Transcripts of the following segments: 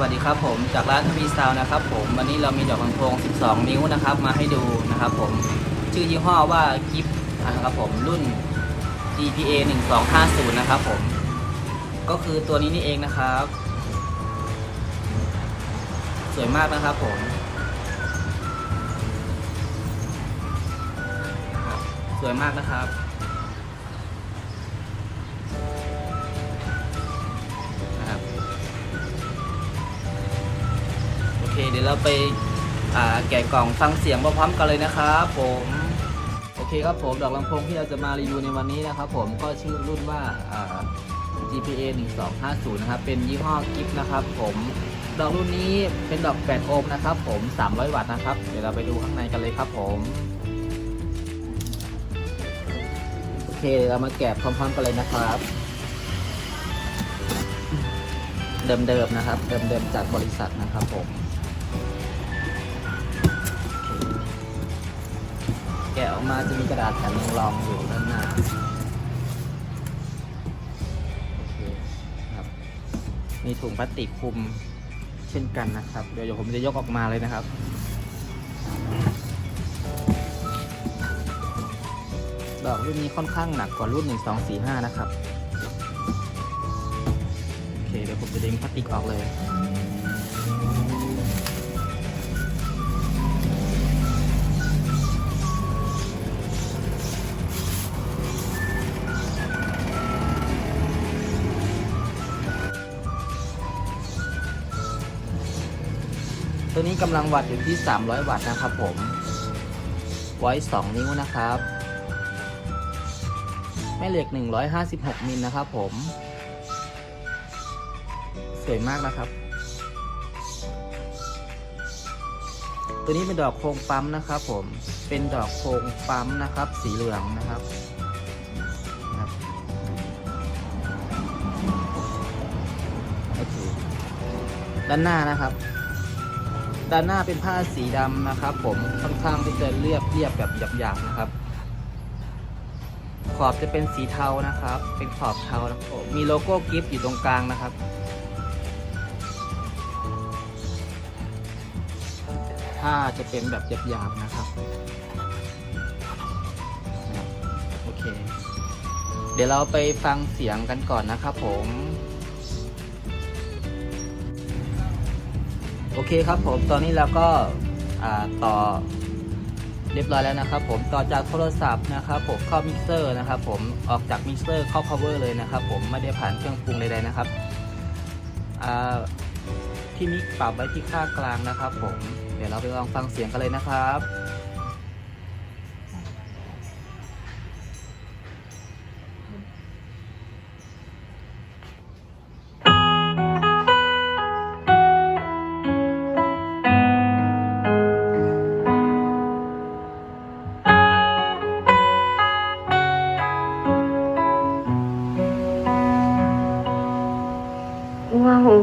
วัสดีครับผมจากร้านทวีซาวนะครับผมวันนี้เรามีดอกลำโพง 12 นิ้วนะครับ มาให้ดูนะครับผมชื่อยี่ห้อว่ากิฟนะครับผมรุ่น GPA 1250 นะครับผม ก็คือตัวนี้นี่เองนะครับ สวยมากนะครับผม สวยมากนะครับ เดี๋ยวเราไปาแกะกล่องฟังเสียงพร้อมๆกันเลยนะครับผมโอเคครับผมดอกลำโพงที่เราจะมารีวิวในวันนี้นะครับผมก็ชื่อรุ่นว่าอ่า GPA 1250นะครับเป็นยี่ห้อกิฟนะครับผมดอกรุ่นนี้เป็นดอก 8 โอห์มนะครับผม 300 วัตต์นะครับ เดี๋ยวเราไปดูข้างในกันเลยครับผมโอเคเดี๋ยวเรามาแกะพร้อมๆกันเลยนะครับ เดิมๆนะครับ เดิมๆจากบริษัทนะครับผมะออกมาจะมีกระดาษแผ่นรองอยู่ด้านหน้าโอเคครับ มีถุงพลาสติกคลุมเช่นกันนะครับ เดี๋ยวผมจะยกออกมาเลยนะครับดอกรุ่นนี้ค่อนข้างหนักกว่ารุ่น 1245 นะครับ โอเค เดี๋ยวผมจะดึงพลาสติกออกเลย ตัวนี้กำลังวัดอยู่ที่ 300 วัตต์นะครับผม ไว้ 2 นิ้วนะครับ แม่เหล็ก 156 มิลนะครับผม สวยมากนะครับ ตัวนี้เป็นดอกโครงปั๊มนะครับผม เป็นดอกโครงปั๊มนะครับ สีเหลืองนะครับด้านหน้านะครับ ด้านหน้าเป็นผ้าสีดำนะครับ ผมค่อนข้างที่จะเรียบเรียบแบบหยาบๆนะครับ ขอบจะเป็นสีเทานะครับ เป็นขอบเทานะครับมีโลโก้กิฟต์อยู่ตรงกลางนะครับผ้าจะเป็นแบบหยาบๆนะครับโอเค เดี๋ยวเราไปฟังเสียงกันก่อนนะครับผม โอเคครับผมตอนนี้เราก็ต่อเรียบร้อยแล้วนะครับผมต่อจากโทรศัพท์นะครับผมเข้ามิกเซอร์นะครับผมออกจากมิกเซอร์เข้า cover เลยนะครับผมไม่ได้ผ่านเครื่องปรุงใดๆนะครับที่มิกปรับไว้ที่ค่ากลางนะครับผมเดี๋ยวเราไปลองฟังเสียงกันเลยนะครับ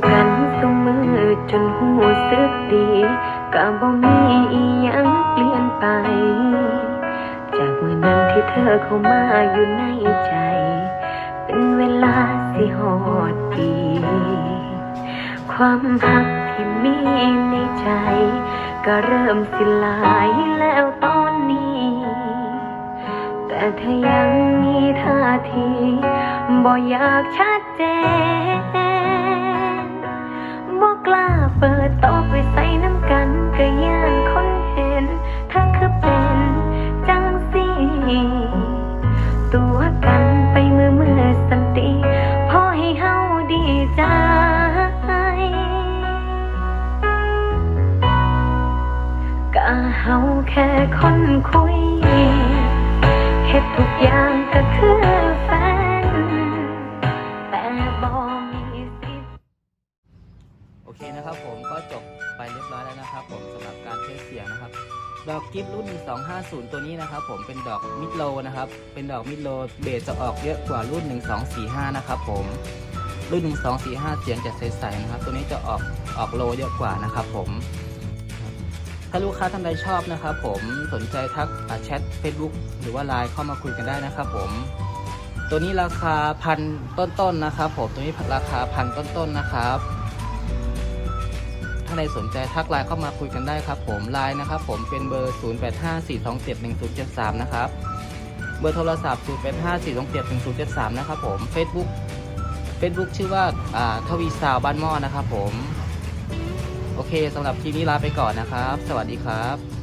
กันสมือจนหูสึกดีก็บ่มีอีหยังเปลี่ยนไป จากเมื่อนั้นที่เธอเข้ามาอยู่ในใจ เป็นเวลาสิหอดปีความหักที่มีในใจ ก็เริ่มสิลายแล้วตอนนี้ แต่เธอยังมีท่าทีบ่อยากชัดเจน ตัวกันไปมือมือสันติพอให้เฮาดีใจก็เฮาแค่คนคุยเฮ็ดทุกอย่างก็คือแฟน แต่บ่มีสิทธิ์โอเคนะครับผมก็จบไปเรียบร้อยแล้วนะครับผมสำหรับการเทสเสียงนะครับ ดอกกิฟรุ่น 1250 ตัวนี้นะครับผมเป็นดอกมิดโลนะครับ เป็นดอกมิดโลเบสจะออกเยอะกว่ารุ่น 1245 นะครับผม รุ่น 1245 เสียงจะใสๆนะครับ ตัวนี้จะออกออกโลเยอะกว่านะครับผม ถ้าลูกค้าท่านใดชอบนะครับผมสนใจทักแชท Facebook หรือว่าไลน์เข้ามาคุยกันได้นะครับผม ตัวนี้ราคาพันต้นๆนะครับผม ตัวนี้ราคาพันต้นๆนะครับ ในสนใจทักไลน์เข้ามาคุยกันได้ครับผมไลน์นะครับผมเป็นเบอร์ 0854271073 นะครับ เบอร์โทรศัพท์ 0854271073 นะครับผม Facebook Facebook ชื่อว่าอ่าทวีสาวบ้านหม้อนะครับผม โอเคสำหรับคลิปนี้ลาไปก่อนนะครับ สวัสดีครับ